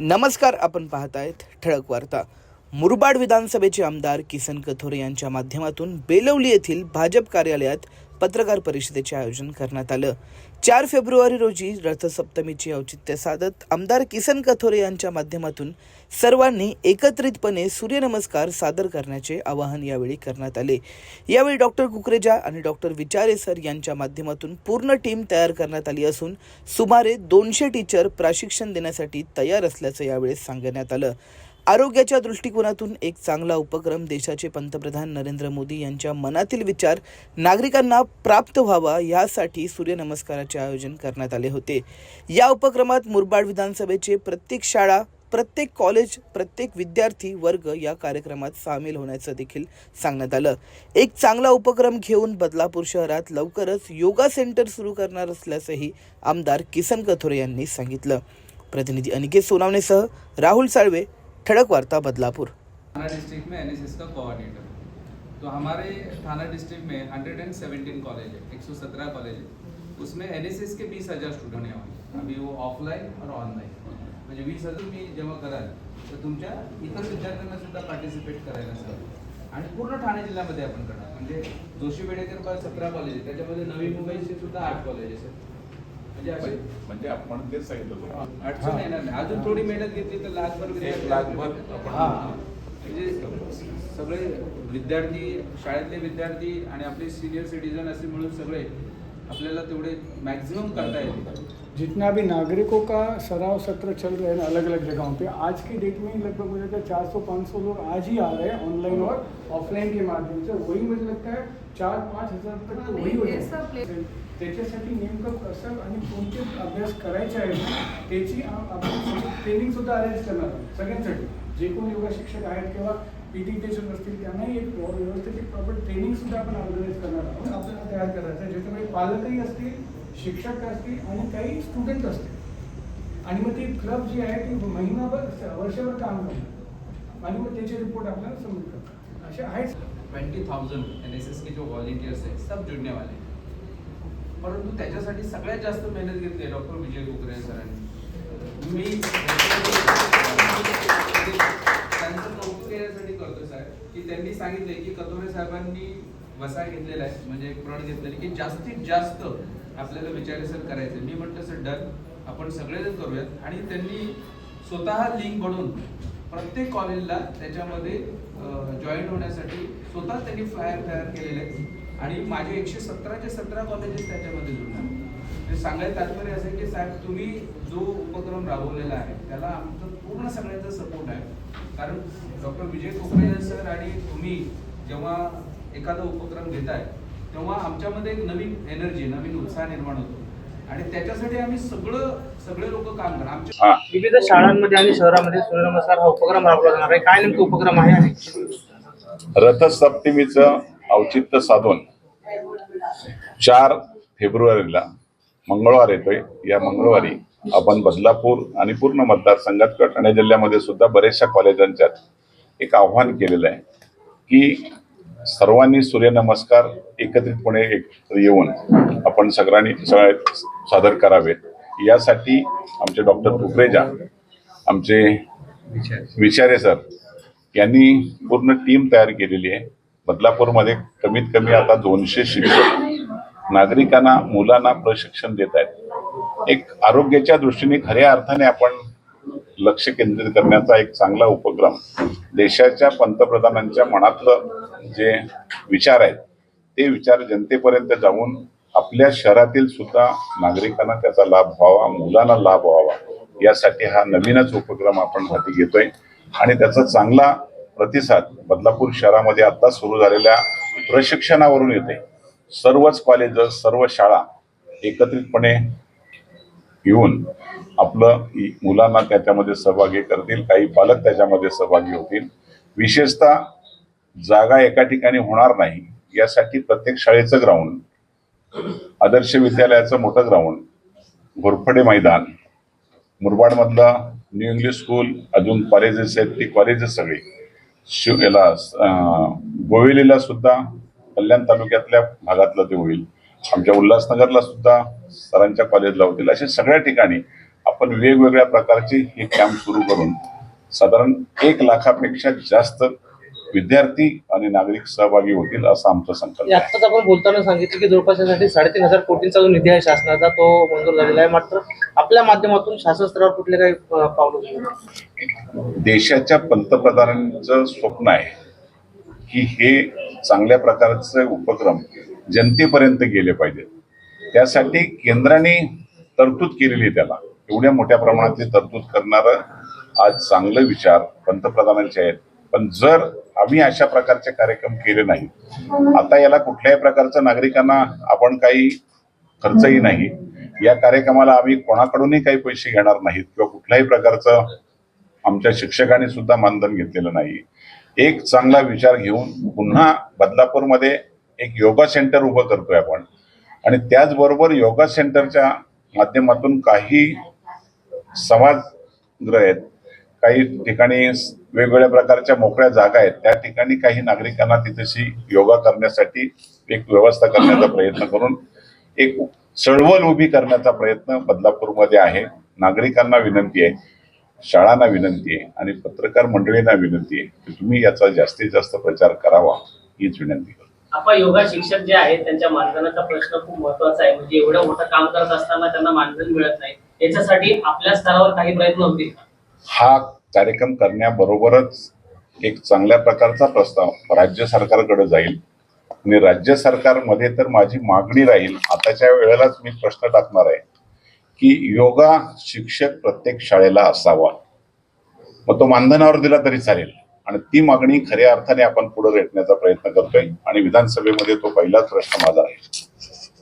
नमस्कार आपण पाहत आहेत ठळक वार्ता. मुरबाड विधानसभेचे आमदार किसन कथोरे यांच्या माध्यमातून बेलवली येथील भाजप कार्यालयात पत्रकार परिषदेचे आयोजन करण्यात आलं. चार फेब्रुवारी रोजी रथसप्तमीचे औचित्य साधत आमदार किसन कथोरे यांच्या माध्यमातून सर्वांनी एकत्रितपणे सूर्यनमस्कार सादर करण्याचे आवाहन यावेळी करण्यात आले. यावेळी डॉक्टर कुकरेजा आणि डॉक्टर विचारे सर यांच्या माध्यमातून पूर्ण टीम तयार करण्यात आली असून सुमारे दोनशे टीचर प्रशिक्षण देण्यासाठी तयार असल्याचं यावेळी सांगण्यात आलं. आरोग्याच्या दृष्टिकोनातून एक चांगला उपक्रम देशाचे पंतप्रधान नरेंद्र मोदी यांच्या मनातील विचार नागरिकांना प्राप्त व्हावा यासाठी सूर्यनमस्काराचे आयोजन करण्यात आले होते. या उपक्रमात मुरबाड विधानसभेचे प्रत्येक शाळा प्रत्येक कॉलेज प्रत्येक विद्यार्थी वर्ग या कार्यक्रमात सामील होण्याचं देखील सांगण्यात आलं. एक चांगला उपक्रम घेऊन बदलापूर शहरात लवकरच योगा सेंटर सुरू करणार असल्याचंही आमदार किसन कथोरे यांनी सांगितलं. प्रतिनिधी अनिकेत सोनावणेसह राहुल साळवे ठळक वार्ता बदलापूर. थाना डिस्ट्रिक्ट में एनएसएस का कोऑर्डिनेटर तो हमारे थाना डिस्ट्रिक्ट में 117 कॉलेज है 117 कॉलेज है। उसमें एनएसएस के बीस हजार स्टुडंट होने वाले अभी वो ऑफलाईन और ऑनलाईन म्हणजे वीस हजार तुम्ही जेव्हा कराल तर तुमच्या इतर विद्यार्थ्यांना सुद्धा पार्टिसिपेट करायला सांगा। आणि पूर्ण ठाणे जिल्ह्यामध्ये आपण करणार. म्हणजे जोशी बेडेकर पास सतरा कॉलेज आहे. त्याच्यामध्ये नवी मुंबईचे सुद्धा आठ कॉलेजेस आहेत. म्हणजे असे म्हणजे आपण तेच सांगितलं. अडचण येणार नाही अजून थोडी मेहनत घेतली तर लाखभर एक विद्यार्थी लाखभर आपण म्हणजे सगळे विद्यार्थी शाळेतले विद्यार्थी आणि आपले सिनियर सिटीजन असे मिळून सगळे आपल्याला तेवढे मॅक्सिमम करता येईल जितना भी नागरिकों का सराव सत्र चल रहे हैं अलग अलग जगहों पे आज की डेट में लगभग मुझे लगता है चार सौ पाँच सौ लोग आज ही आ रहे हैं ऑनलाइन और ऑफलाइन के माध्यम से। वही मुझे लगता है चार पाच हज़ार तक तो वही हो जाईल. त्याच्यासाठी नेमकं कसं आणि कोणते अभ्यास करायचे आहे त्याची आपण ट्रेनिंग सुद्धा अरेंज करणार सगळ्यांसाठी जे कोण योगा शिक्षक आहेत किंवा टीचर असतील त्यांनाही एक व्यवस्थित प्रॉपर ट्रेनिंग सुद्धा आपण ऑर्गनाईज करणार आहोत आपल्याला तयार करायचं आहे ज्याच्यामध्ये पालकही असतील शिक्षक असतील आणि काही स्टुडंट असतील. आणि मग ती क्लब जी आहे ती महिनाभर वर्षभर काम करतात. आणि मग त्याचे रिपोर्ट आपल्याला सबमिट करतात. असे आहेत. Twenty thousand N S S के जो व्हॉलेंटियर्स आहेत सब जुड़ने वाले परंतु त्याच्यासाठी सगळ्यात जास्त मेहनत घेतली आहे डॉक्टर विजय कुकरे सरांनी. मी त्यांचं कौतुक यासाठी करतो साहेब. की त्यांनी सांगितले की कतोरे साहेबांनी वसा घेतलेला आहे म्हणजे प्रण घेतलेली की जास्तीत जास्त आपल्याला विचारे सर करायचे. मी म्हटलं सर डन. आपण सगळेजण करूयात. आणि त्यांनी स्वतः लिंक बनवून प्रत्येक कॉलेजला त्याच्यामध्ये जॉईन होण्यासाठी स्वतः त्यांनी फ्लायर तयार केलेले आहेत. आणि माझे एकशे सतराचे सतरा कॉलेजेस त्याच्यामध्ये जुळणार सांगायचं तात्पर्य असं की साहेब तुम्ही जो उपक्रम राबवलेला आहे त्याला आमचं पूर्ण सगळ्यांचा सपोर्ट आहे. कारण डॉक्टर विजय कोकरे सर आणि तुम्ही जेव्हा एखादा उपक्रम घेताय तेव्हा आमच्यामध्ये एक नवीन एनर्जी नवीन उत्साह निर्माण होतो. आणि त्याच्यासाठी आम्ही सगळं सगळे लोक काम करणार आमच्या विविध शाळांमध्ये आणि शहरामध्ये सूर्यनमस्कार हा उपक्रम राबवला जाणार आहे. काय नेमकं उपक्रम आहे आणि रथसप्तमीचं औचित्य साधून चार फेब्रुवारीला मंगळवार येतोय. या मंगळवारी आपण बदलापूर आणि पूर्ण मतदारसंघात ठाणे जिल्ह्यामध्ये सुद्धा बऱ्याचशा कॉलेजांच्यात एक आव्हान केलेलं आहे की सर्वांनी सूर्यनमस्कार एकत्रितपणे एकत्र येऊन आपण सगळ्यांनी सगळे सादर करावेत यासाठी आमचे डॉक्टर कुकरेजा आमचे विचारे सर यांनी पूर्ण टीम तयार केलेली आहे. बदलापूरमध्ये कमीत कमी आता दोनशे शिक्षक नागरिकांना मुलांना प्रशिक्षण देत आहेत. एक आरोग्याच्या दृष्टीने खऱ्या अर्थाने आपण लक्ष केंद्रित करण्याचा एक चांगला उपक्रम देशाच्या पंतप्रधानांच्या मनातलं जे विचार आहेत ते विचार जनतेपर्यंत जाऊन आपल्या शहरातील सुद्धा नागरिकांना त्याचा लाभ व्हावा मुलांना लाभ व्हावा यासाठी हा नवीनच उपक्रम आपण हाती घेतोय. आणि त्याचा चांगला प्रतिसाद बदलापूर शहरामध्ये आता सुरू झालेल्या प्रशिक्षणावरून येते सर्वच कॉलेज सर्व शाळा एकत्रितपणे येऊन आपलं मुलांना त्याच्यामध्ये सहभागी करतील काही पालक त्याच्यामध्ये सहभागी होतील. विशेषतः जागा एका ठिकाणी होणार नाही यासाठी प्रत्येक शाळेचं ग्राउंड आदर्श विद्यालयाचं मोठं ग्राउंड घोरफडे मैदान मुरबाडमधला न्यू इंग्लिश स्कूल अजून कॉलेजेस आहेत ती कॉलेजेस सगळी. शिव याला गोवेलीला सुद्धा कल्याण तालुक्यातल्या भागातलं ते होईल. आमच्या उल्हासनगरला सुद्धा सरांच्या कॉलेजला होतील. अशा सगळ्या ठिकाणी आपण वेगवेगळ्या प्रकारचे हे कॅम्प सुरू करून साधारण एक लाखापेक्षा जास्त विद्यार्थी आणि नागरिक सहभागी होतील असं आमचं संकल्प आत्ताच आपण बोलताना सांगितलं की जवळपास यासाठी साडेतीन हजार कोटींचा जो निधी आहे शासनाचा तो मंजूर झालेला आहे. मात्र आपल्या माध्यमातून शासन स्तरावर कुठले काही पावलं? देशाच्या पंतप्रधानांचं स्वप्न आहे की हे चांगल्या प्रकारचे उपक्रम जनतेपर्यंत गेले पाहिजेत. त्यासाठी केंद्राने तरतूद केलेली आहे त्याला. एवढ्या मोठ्या प्रमाणातली तरतूद करणारं आज चांगले विचार पंतप्रधानांचे आहेत. पण जर आम्ही अशा प्रकारचे कार्यक्रम केले नाही आता याला कुठल्याही प्रकारचं नागरिकांना आपण काही खर्चही नाही. या कार्यक्रमाला आम्ही कोणाकडूनही काही पैसे घेणार नाहीत किंवा कुठल्याही प्रकारचं आमच्या शिक्षकांनी सुद्धा मानधन घेतलेलं नाही. एक चांगला विचार घेऊन पुन्हा बदलापूरमध्ये एक योगा सेंटर उभं करतोय आपण. आणि त्याचबरोबर योगा सेंटरच्या माध्यमातून काही समाजग्रह आहेत काही ठिकाणी वेगवेगळ्या प्रकारच्या मोकळ्या जागा आहेत. त्या ठिकाणी काही नागरिकांना तिथेशी योगा करण्यासाठी एक व्यवस्था करण्याचा प्रयत्न करून एक चळवळ उभी करण्याचा प्रयत्न बदलापूरमध्ये आहे. नागरिकांना विनंती आहे शाळांना विनंती आहे आणि पत्रकार मंडळींना विनंती आहे की तुम्ही याचा जास्तीत जास्त प्रचार करावा हीच विनंती करतो. आपण योगा शिक्षक जे आहेत त्यांच्या मानधनाचा प्रश्न खूप महत्त्वाचा आहे. म्हणजे एवढं मोठं काम करत असताना त्यांना मानधन मिळत नाही. याच्यासाठी आपल्या स्तरावर काही प्रयत्न होतील हा कार्यक्रम करण्याबरोबरच एक चांगल्या प्रकारचा प्रस्ताव राज्य सरकारकडे जाईल. आणि राज्य सरकारमध्ये तर माझी मागणी राहील आताच्या वेळेलाच मी प्रश्न टाकणार आहे की योगा शिक्षक प्रत्येक शाळेला असावा. मग तो मानधनावर दिला तरी चालेल. आणि ती मागणी खऱ्या अर्थाने आपण पुढे रेटण्याचा प्रयत्न करतोय. आणि विधानसभेमध्ये तो पहिलाच प्रश्न माझा आहे